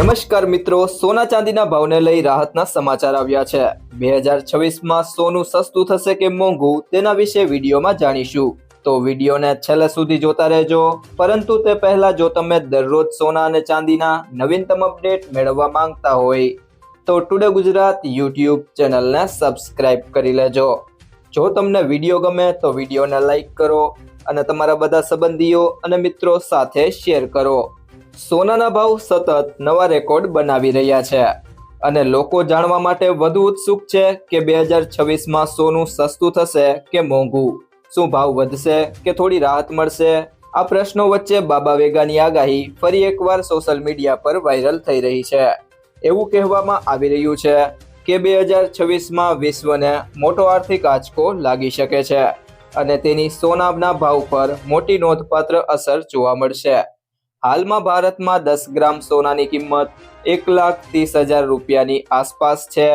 નમસ્કાર મિત્રો, સોના ચાંદીના ભાવને લઈ રાહતના સમાચાર આવ્યા છે. બે હજાર છવ્વીસમાં સોનું સસ્તું થશે કે મોંઘું તેના વિશે વિડીયોમાં જાણીશું. તો વિડીયોને છેલ્લે સુધી જોતા રહેજો. પરંતુ તે પહેલા જો તમે દરરોજ સોના અને ચાંદીના નવીનતમ અપડેટ મેળવવા માંગતા હોય, તો ટુડે ગુજરાત યુટ્યુબ ચેનલને સબસ્ક્રાઇબ કરી લેજો. જો તમને વીડિયો ગમે તો વિડીયોને લાઇક કરો અને તમારા બધા સંબંધીઓ અને મિત્રો સાથે શેર કરો. સોનાના ભાવ સતત નવા રેકોર્ડ બનાવી રહ્યા છે અને લોકો જાણવા માટે વધુ ઉત્સુક છે કે બે હજાર છવ્વીસમાં સોનું સસ્તું થશે કે મોંઘું? શું ભાવ વધશે કે થોડી રાહત મળશે? આ પ્રશ્નો વચ્ચે બાબા વેગાની આગાહી ફરી એકવાર સોશિયલ મીડિયા પર વાયરલ થઈ રહી છે. એવું કહેવામાં આવી રહ્યું છે કે બે હજાર છવ્વીસમાં વિશ્વને મોટો આર્થિક આંચકો લાગી શકે છે અને તેની સોનાના ભાવ પર મોટી નોંધપાત્ર અસર જોવા મળશે. હાલમાં ભારતમાં દસ ગ્રામ સોનાની કિંમત એક લાખ ત્રીસ હજાર રૂપિયાની આસપાસ છે.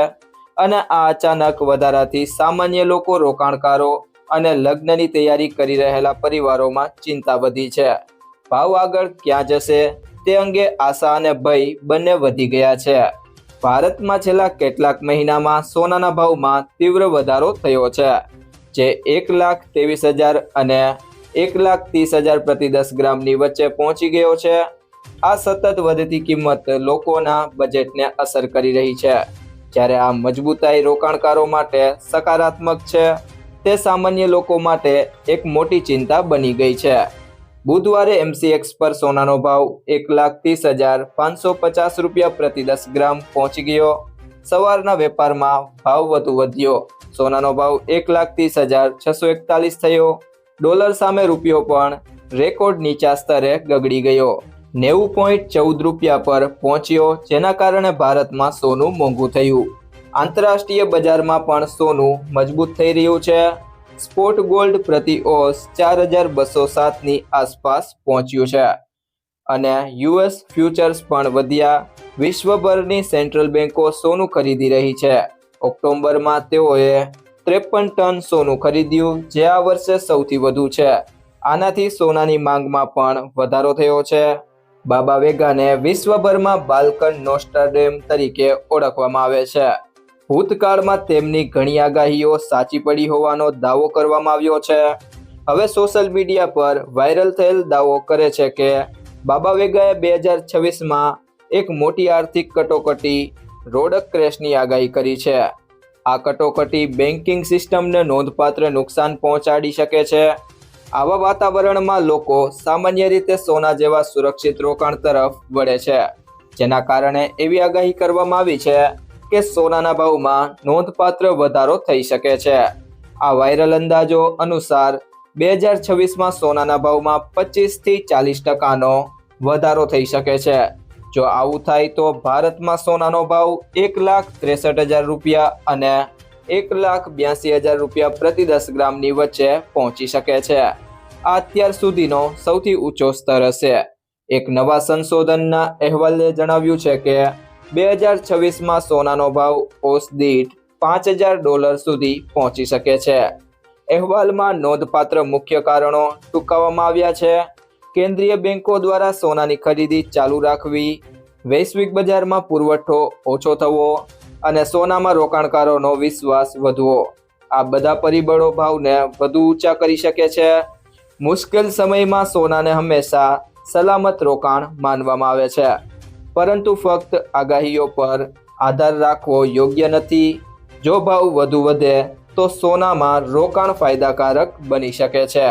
અને આ અચાનક વધારાથી સામાન્ય લોકો રોકાણકારો અને લગ્નની તૈયારી કરી રહેલા પરિવારોમાં ચિંતા વધી છે. ભાવ આગળ ક્યાં જશે તે અંગે આશા અને ભય બંને વધી ગયા છે. ભારતમાં છેલ્લા કેટલાક મહિનામાં સોનાના ભાવમાં તીવ્ર વધારો થયો છે. જે એક લાખ ત્રેવીસ હજાર અને એક લાખ ત્રીસ હજાર પ્રતિ દસ ગ્રામની વચ્ચે પહોંચી ગયો છે. આ સતત વધતી કિંમત લોકોના બજેટને અસર કરી રહી છે. જ્યારે આ મજબૂતાઈ રોકાણકારો માટે સકારાત્મક છે, તે સામાન્ય લોકો માટે એક મોટી ચિંતા બની ગઈ છે. બુધવારે એમસીએક્સ પર સોનાનો ભાવ એક લાખ ત્રીસ હજાર પાંચસો પચાસ રૂપિયા પ્રતિ દસ ગ્રામ પહોંચી ગયો. સવારના વેપારમાં ભાવ વધુ વધ્યો. સોનાનો ભાવ એક લાખ ત્રીસ હજાર છસો એકતાલીસ થયો. ડોલર સામે રૂપિયો પણ રેકોર્ડ નીચા સ્તરે ગગડી ગયો. નેવું પોઈન્ટ ચૌદ રૂપિયા પર પહોંચ્યો, જેના કારણે ભારતમાં સોનું મોંઘું થયું. આંતરરાષ્ટ્રીય બજારમાં પણ સોનું મજબૂત થઈ રહ્યું છે. સ્પોટ ગોલ્ડ પ્રતિ ઓસ ચાર હજાર બસો સાતની આસપાસ પહોંચ્યું છે. અને યુએસ ફ્યુચર્સ પણ વધ્યા. વિશ્વભરની સેન્ટ્રલ બેન્કો સોનું ખરીદી રહી છે. ઓક્ટોબરમાં તેઓએ ત્રેપન ટન સોનું ખરીદ્યું, જે આ વર્ષે સૌથી વધુ છે. આનાથી સોનાની માંગમાં પણ વધારો થયો છે. બાબા વેગાને વિશ્વભરમાં બાલ્કન નોસ્ટાડેમ તરીકે ઓળખવામાં આવે છે. ભૂતકાળમાં તેમની ઘણી આગાહીઓ સાચી પડી હોવાનો દાવો કરવામાં આવ્યો છે. હવે સોશિયલ મીડિયા પર વાયરલ થયેલ દાવો કરે છે કે, બાબા વેગાએ બે હજાર છવ્વીસમાં એક મોટી આર્થિક કટોકટી રોડક ક્રેશની આગાહી કરી છે. આ કટોકટી બેન્કિંગ સિસ્ટમને નોંધપાત્ર નુકસાન પહોંચાડી શકે છે. આવા વાતાવરણમાં લોકો સામાન્ય રીતે સોના જેવા સુરક્ષિત રોકાણ તરફ વળે છે. જેના કારણે એવી આગાહી કરવામાં આવી છે કે સોનાના ભાવમાં નોંધપાત્ર વધારો થઈ શકે છે. આ વાયરલ અંદાજો અનુસાર બે હજાર છવ્વીસમાં સોનાના ભાવમાં પચીસથી ચાલીસ ટકાનો વધારો થઈ શકે છે. જો આવું થાય તો ભારતમાં સોનાનો ભાવ એક લાખ ત્રેસઠ હજાર રૂપિયા અને એક લાખ બ્યાસી હજાર રૂપિયા પ્રતિ દસ ગ્રામની વચ્ચે પહોંચી શકે છે. આ અત્યાર સુધીનો સૌથી ઊંચો સ્તર હશે. એક નવા સંશોધનના અહેવાલે જણાવ્યું છે કે બે હજાર છવ્વીસમાં સોનાનો ભાવ ઓસ દીઠ પાંચ હજાર ડોલર સુધી પહોંચી શકે છે. અહેવાલમાં નોંધપાત્ર મુખ્ય કારણો ટૂંકાવવામાં આવ્યા છે. કેન્દ્રીય બેન્કો દ્વારા સોનાની ખરીદી ચાલુ રાખવી, વૈશ્વિક બજારમાં પુરવઠો ઓછો થવો અને સોનામાં રોકાણકારોનો વિશ્વાસ વધવો. આ બધા પરિબળો ભાવને વધુ ઊંચા કરી શકે છે. મુશ્કેલ સમયમાં સોનાને હંમેશા સલામત રોકાણ માનવામાં આવે છે. પરંતુ ફક્ત આગાહીઓ પર આધાર રાખવો યોગ્ય નથી. જો ભાવ વધુ વધે, તો સોનામાં રોકાણ ફાયદાકારક બની શકે છે.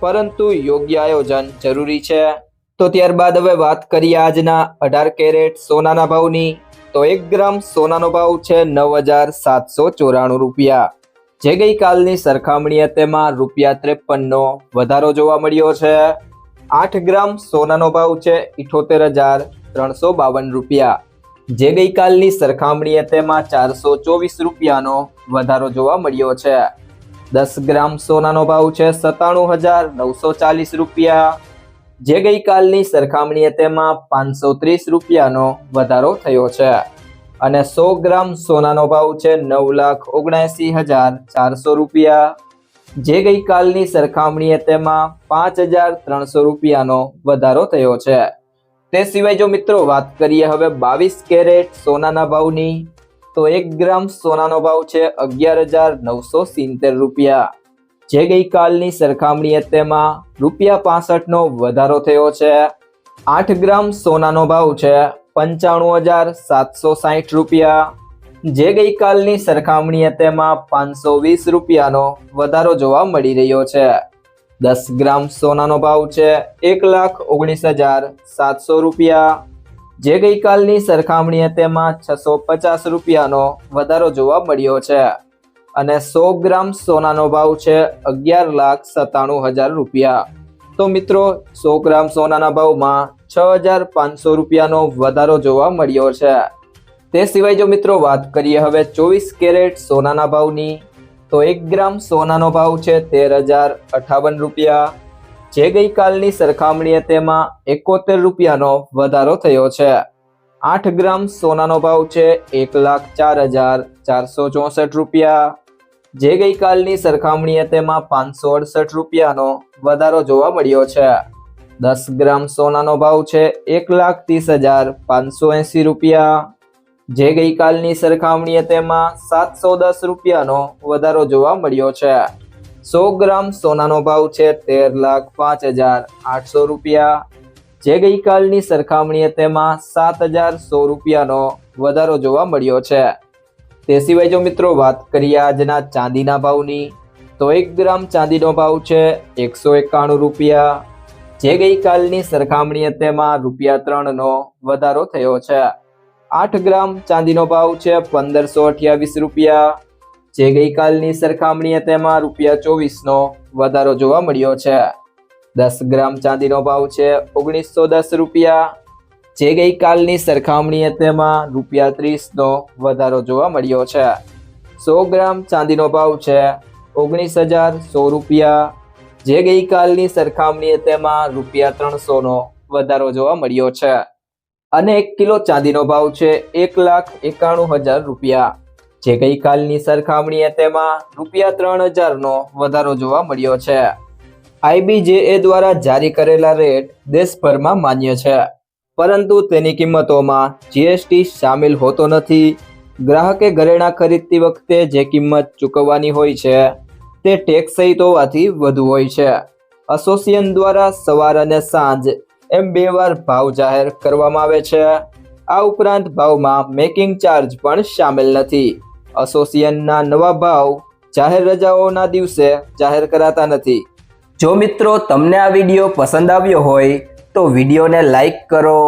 પરંતુ યોગ્ય આયોજન જરૂરી છે. તો ત્યારબાદ હવે વાત કરીએ આજના અઢાર કેરેટ સોનાના ભાવની. તો એક ગ્રામ સોનાનો ભાવ છે નવ હજાર સાતસો ચોરાણું રૂપિયા. જે ગઈકાલની સરખામણીએ તેમાં રૂપિયા ત્રેપનનો વધારો જોવા મળ્યો છે. આઠ ગ્રામ સોનાનો ભાવ છે ઇઠોતેર હજાર ત્રણસો બાવન રૂપિયા. જે ગઈકાલની સરખામણીએ તેમાં ચારસો ચોવીસ રૂપિયાનો વધારો જોવા મળ્યો છે. દસ ગ્રામ સોનાનો ભાવ છે સત્તાણું હજાર નવસો ચાલીસ રૂપિયા. જે ગઈકાલની સરખામણીએ તેમાં પાંચસો ત્રીસ રૂપિયાનો વધારો થયો છે. અને સો ગ્રામ સોનાનો ભાવ છે નવ લાખ ઓગણએંસી હજાર ચારસો રૂપિયા. જે ગઈકાલની સરખામણીએ તેમાં પાંચ હજાર ત્રણસો રૂપિયાનો વધારો થયો છે. તે સિવાય જો મિત્રો વાત કરીએ હવે બાવીસ કેરેટ સોનાના ભાવની તો એક ગ્રામ સોનાનો ભાવ છે અગિયાર હજાર નવસો સિત્તેર રૂપિયા. જે ગઈકાલની સરખામણીએ તેમાં રૂપિયા પાસઠનો વધારો થયો છે. આઠ ગ્રામ સોનાનો ભાવ છે પંચાણું હજાર સાતસો સાહીઠ રૂપિયા. જે ગઈકાલની સરખામણીએ તેમાં પાંચસો વીસ રૂપિયાનો વધારો જોવા મળી રહ્યો છે. દસ ગ્રામ સોનાનો ભાવ છે એક લાખ ઓગણીસ હજાર સાતસો રૂપિયા. જે ગઈકાલની સરખામણીએ તેમાં છસો પચાસ રૂપિયાનો વધારો જોવા મળ્યો છે અને સો ગ્રામ સોનાનો ભાવ છે અગિયાર લાખ સત્તાણું હજાર રૂપિયા. તો મિત્રો, સો ગ્રામ સોનાના ભાવમાં છ હજાર પાંચસો રૂપિયાનો વધારો જોવા મળ્યો છે. તે સિવાય જો મિત્રો વાત કરીએ હવે ચોવીસ કેરેટ સોનાના ભાવની, તો એક ગ્રામ સોનાનો ભાવ છે તેર હજાર અઠાવન રૂપિયા જે ગઈકાલની સરખામણીએ તેમાં એકોતેર રૂપિયાનો વધારો થયો છે. આઠ ગ્રામ સોનાનો ભાવ છે એક લાખ ચાર હજાર ચારસો ચોસઠ રૂપિયા. જે ગઈકાલની સરખામણીએ તેમાં પાંચસો અડસઠ રૂપિયાનો વધારો જોવા મળ્યો છે. દસ ગ્રામ સોનાનો ભાવ છે એક લાખ ત્રીસ હજાર પાંચસો એંસી રૂપિયા. જે ગઈકાલની સરખામણીએ તેમાં સાતસો દસ રૂપિયાનો વધારો જોવા મળ્યો છે. સો ગ્રામ સોનાનો ભાવ છે તેર લાખ પાંચ હજાર આઠસો રૂપિયા. જે ગઈકાલની સરખામણીએ તેમાં સાત હજાર સો રૂપિયાનો વધારો જોવા મળ્યો છે. તે સિવાય જો મિત્રો વાત કરીએ આજના ચાંદીના ભાવની, તો એક ગ્રામ ચાંદીનો ભાવ છે એકસો એકાણું રૂપિયા. જે ગઈકાલની સરખામણીએ તેમાં રૂપિયા ત્રણનો વધારો થયો છે. આઠ ગ્રામ ચાંદીનો ભાવ છે પંદરસો અઠ્યાવીસ રૂપિયા. જે ગઈકાલની સરખામણીએ તેમાં રૂપિયા ચોવીસનો વધારો જોવા મળ્યો છે. દસ ગ્રામ ચાંદીનો ભાવ છે ઓગણીસો દસ રૂપિયા. જે ગઈકાલની સરખામણીએ તેમાં રૂપિયા ત્રીસનો વધારો જોવા મળ્યો છે. સો ગ્રામ ચાંદીનો ભાવ છે ઓગણીસ હજાર સો રૂપિયા. જે ગઈકાલની સરખામણીએ તેમાં રૂપિયા ત્રણસોનો વધારો જોવા મળ્યો છે. અને એક કિલો ચાંદીનો ભાવ છે એક લાખ એકાણું હજાર રૂપિયા. જે ગઈકાલની સરખામણીએ તેમાં રૂપિયા ત્રણ હજારનો વધારો જોવા મળ્યો છે. આઈબીજેએ દ્વારા જારી કરેલા રેટ દેશભરમાં માન્ય છે. પરંતુ તેની કિંમતોમાં જીએસટી સામેલ હોતો નથી. ગ્રાહકે ઘરેણાં ખરીદતી વખતે જે કિંમત ચૂકવવાની હોય છે, તે ટેક્સ સહિત હોવાથી વધુ હોય છે. એસોસિએશન દ્વારા સવાર અને સાંજ એમ બે વાર ભાવ જાહેર કરવામાં આવે છે. આ ઉપરાંત ભાવમાં મેકિંગ ચાર્જ પણ સામેલ નથી. એસોસિએશનના નવા ભાવ જાહેર રજાઓના દિવસે જાહેર કરાતા નથી. જો મિત્રો તમને આ વીડિયો પસંદ આવ્યો હોય, તો વિડીયોને લાઈક કરો,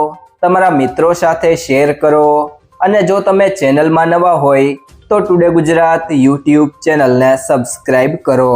તમારા મિત્રો સાથે શેર કરો અને જો તમે ચેનલમાં નવા હોય, તો ટુડે ગુજરાત યુટ્યુબ ચેનલને સબસ્ક્રાઈબ કરો.